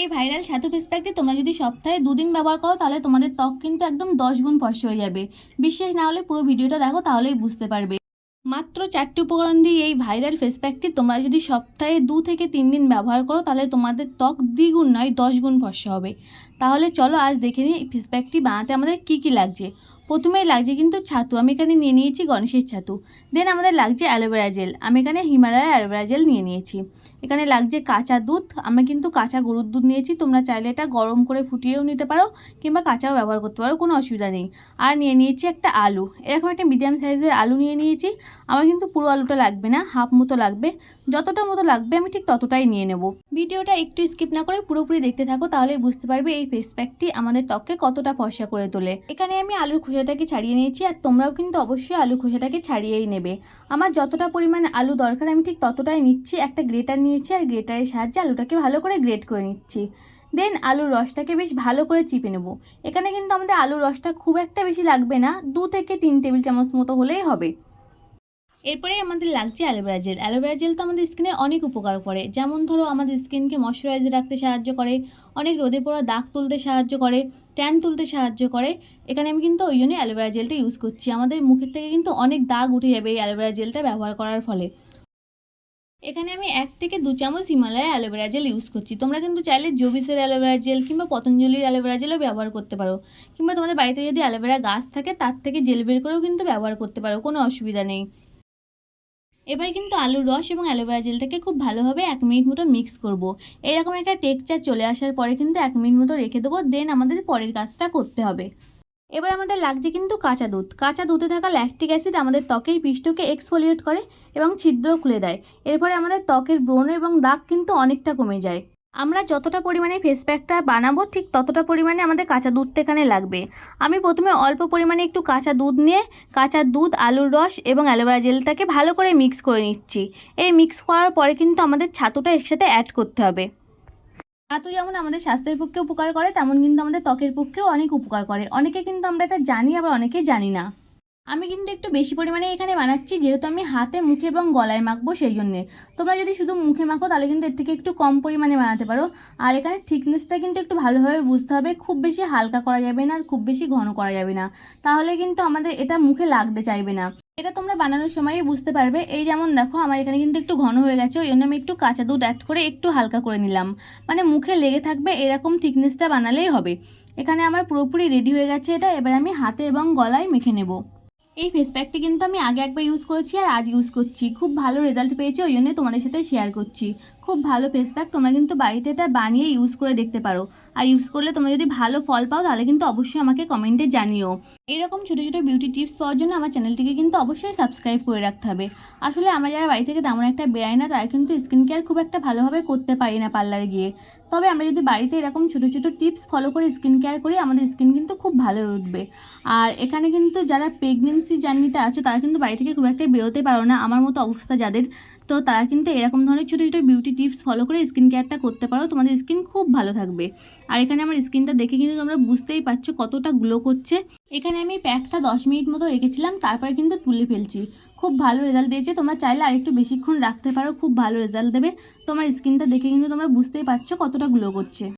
এই ভাইরাল ছাতু ফেস প্যাকটি তোমরা যদি সপ্তাহে দুদিন ব্যবহার করো, তাহলে তোমাদের ত্বক কিন্তু একদম দশ গুণ ফর্সা হয়ে যাবে। বিশ্বাস না হলে পুরো ভিডিওটা দেখো, তাহলেই বুঝতে পারবে। মাত্র চারটি উপকরণ দিয়ে এই ভাইরাল ফেস প্যাকটি তোমরা যদি সপ্তাহে দু থেকে তিন দিন ব্যবহার করো, তাহলে তোমাদের ত্বক দ্বিগুণ নয়, দশ গুণ ফর্সা হবে। তাহলে চলো আজ দেখে নিই ফেস প্যাকটি বানাতে আমাদের কী কী লাগছে। প্রথমেই লাগছে কিন্তু ছাতু। আমি এখানে নিয়ে নিয়েছি গণেশের ছাতু। দেন আমাদের লাগছে অ্যালোভেরা জেল। আমি এখানে হিমালয়ের অ্যালোভেরা জেল নিয়ে নিয়েছি। এখানে লাগছে কাঁচা দুধ। আমরা কিন্তু কাঁচা গরুর দুধ নিয়েছি। তোমরা চাইলে এটা গরম করে ফুটিয়েও নিতে পারো কিংবা কাঁচাও ব্যবহার করতে পারো, কোনো অসুবিধা নেই। আর নিয়ে নিয়েছি একটা আলু। এরকম একটা মিডিয়াম সাইজের আলু নিয়ে নিয়েছি। আমার কিন্তু পুরো আলুটা লাগবে না, হাফ মতো লাগবে। যতটা মতো লাগবে আমি ঠিক ততটাই নিয়ে নেব। ভিডিওটা একটু স্কিপ না করে পুরোপুরি দেখতে থাকো তাহলে বুঝতে পারবে এই ফেস প্যাকটি আমাদের ত্বককে কতটা ফর্সা করে তোলে। এখানে আমি আলুর খোসাটাকে ছাড়িয়ে নিয়েছি আর তোমরাও কিন্তু অবশ্যই আলুর খোসাটাকে ছাড়িয়েই নেবে। আমার যতটা পরিমাণ আলু দরকার আমি ঠিক ততটাই নিচ্ছি, একটা গ্রেটার নিয়েছি আর গ্রেটারের সাহায্যে আলুটাকে ভালো করে গ্রেট করে নিচ্ছি। দেন আলুর রসটাকে বেশ ভালো করে চিপে নেব। এখানে কিন্তু আমাদের আলুর রসটা খুব একটা বেশি লাগবে না, দু থেকে তিন টেবিল চামচ মতো হলেই হবে। এরপরে আমাদের লাগছে অ্যালোভেরা জেল অ্যালোভেরা জেল তো আমাদের স্কিনে অনেক উপকার করে। যেমন ধরো, আমাদের স্কিনকে ময়শ্চারাইজ রাখতে সাহায্য করে, অনেক রোদে পড়া দাগ তুলতে সাহায্য করে ট্যান তুলতে সাহায্য করে। এখানে আমি কিন্তু ওই জন্যই অ্যালোভেরা জেলটা ইউজ করছি। আমাদের মুখের থেকে কিন্তু অনেক দাগ উঠে যাবে এই অ্যালোভেরা জেলটা ব্যবহার করার ফলে। এখানে আমি এক থেকে দু চামচ হিমালয়া অ্যালোভেরা জেল ইউজ করছি। তোমরা কিন্তু চাইলে জবিসের অ্যালোভেরা জেল কিংবা পতঞ্জলির অ্যালোভেরা জেলও ব্যবহার করতে পারো। কিংবা তোমাদের বাড়িতে যদি অ্যালোভেরা গাছ থাকে, তার থেকে জেল বের করেও কিন্তু ব্যবহার করতে পারো, কোনো অসুবিধা নেই। এবার কিন্তু আলুর রস এবং অ্যালোভেরা জেলটাকে খুব ভালোভাবে এক মিনিট মতো মিক্স করব। এরকম একটা টেক্সচার চলে আসার পরে কিন্তু এক মিনিট মতো রেখে দেবো দেন আমাদের পরের কাজটা করতে হবে। এবার আমাদের লাগছে কিন্তু কাঁচা দুধ। কাঁচা দুধে থাকা ল্যাকটিক অ্যাসিড আমাদের ত্বকের পৃষ্ঠকে এক্সফোলিয়েট করে এবং ছিদ্র খুলে দেয়। এরপরে আমাদের ত্বকের ব্রণ এবং দাগ কিন্তু অনেকটা কমে যায়। আমরা যতটা পরিমাণে ফেস প্যাকটা বানাবো, ঠিক ততটা পরিমাণে আমাদের কাঁচা দুধটা এখানে লাগবে। আমি প্রথমে অল্প পরিমাণে একটু কাঁচা দুধ নিয়ে, কাঁচা দুধ, আলুর রস এবং অ্যালোভেরা জেলটাকে ভালো করে মিক্স করে নিচ্ছি। এই মিক্স করার পরে কিন্তু আমাদের ছাতুটা একসাথে অ্যাড করতে হবে। ছাতু যেমন আমাদের স্বাস্থ্যের পক্ষে উপকার করে, তেমন কিন্তু আমাদের ত্বকের পক্ষেও অনেক উপকার করে। অনেকে কিন্তু আমরা এটা জানি, আবার অনেকে জানি না। আমি কিন্তু একটু বেশি পরিমাণে এখানে বানাচ্ছি, যেহেতু আমি হাতে, মুখে এবং গলায় মাখবো সেই জন্যে তোমরা যদি শুধু মুখে মাখো, তাহলে কিন্তু এর থেকে একটু কম পরিমাণে বানাতে পারো। আর এখানে থিকনেসটা কিন্তু একটু ভালোভাবে বুঝতে হবে, খুব বেশি হালকা করা যাবে না আর খুব বেশি ঘন করা যাবে না। তাহলে কিন্তু আমাদের এটা মুখে লাগতে চাইবে না। এটা তোমরা বানানোর সময়ই বুঝতে পারবে। এই যেমন দেখো, আমার এখানে কিন্তু একটু ঘন হয়ে গেছে, ওই জন্য আমি একটু কাঁচা দুধ অ্যাড করে একটু হালকা করে নিলাম। মানে মুখে লেগে থাকবে, এরকম থিকনেসটা বানালেই হবে। এখানে আমার পুরোপুরি রেডি হয়ে গেছে এটা, এবার আমি হাতে এবং গলায় মেখে নেব। এই ফেস প্যাকটি কিন্তু আমি আগে একবার ইউজ করেছি আর আজ ইউজ করছি। খুব ভালো রেজাল্ট পেয়েছি, ওই জন্যই তোমাদের সাথে শেয়ার করছি। খুব ভালো ফেস প্যাক তোমরা কিন্তু বাড়িতে এটা বানিয়ে ইউজ করে দেখতে পারো। আর ইউজ করলে তোমরা যদি ভালো ফল পাও, তাহলে কিন্তু অবশ্যই আমাকে কমেন্টে জানিও। এরকম ছোটো ছোটো বিউটি টিপস পাওয়ার জন্য আমার চ্যানেলটিকে কিন্তু অবশ্যই সাবস্ক্রাইব করে রাখতে হবে। আসলে আমরা যারা বাড়ি থেকে তেমন একটা বেরাই না, তারা কিন্তু স্কিন কেয়ার খুব একটা ভালোভাবে করতে পারি না পার্লারে গিয়ে। তবে আমরা যদি বাড়িতে এরকম ছোটো ছোটো টিপস ফলো করে স্কিন কেয়ার করি, আমাদের স্কিন কিন্তু খুব ভালো উঠবে। আর এখানে কিন্তু যারা প্রেগনেন্সি জার্নিতে আছে, তারা কিন্তু বাড়ি থেকে খুব একটা বেরোতে পারো না। আমার মতো অবস্থা যাদের। তো তারা কিন্তু এরকম ধরনের ছোটো ছোটো বিউটি টিপস ফলো করে স্কিন কেয়ারটা করতে পারো। তোমাদের স্কিন খুব ভালো থাকবে। আর এখানে আমার স্কিনটা দেখে কিন্তু তোমরা বুঝতেই পারছ কতটা গ্লো করছে। এখানে আমি প্যাকটা দশ মিনিট মতো রেখেছিলাম, তারপরে কিন্তু তুলে ফেলছি। খুব ভালো রেজাল্ট দিয়েছে। তোমরা চাইলে আরেকটু বেশিক্ষণ রাখতে পারো, খুব ভালো রেজাল্ট দেবে। তোমার স্কিনটা দেখে কিন্তু তোমরা বুঝতেই পারছ কতটা গ্লো করছে।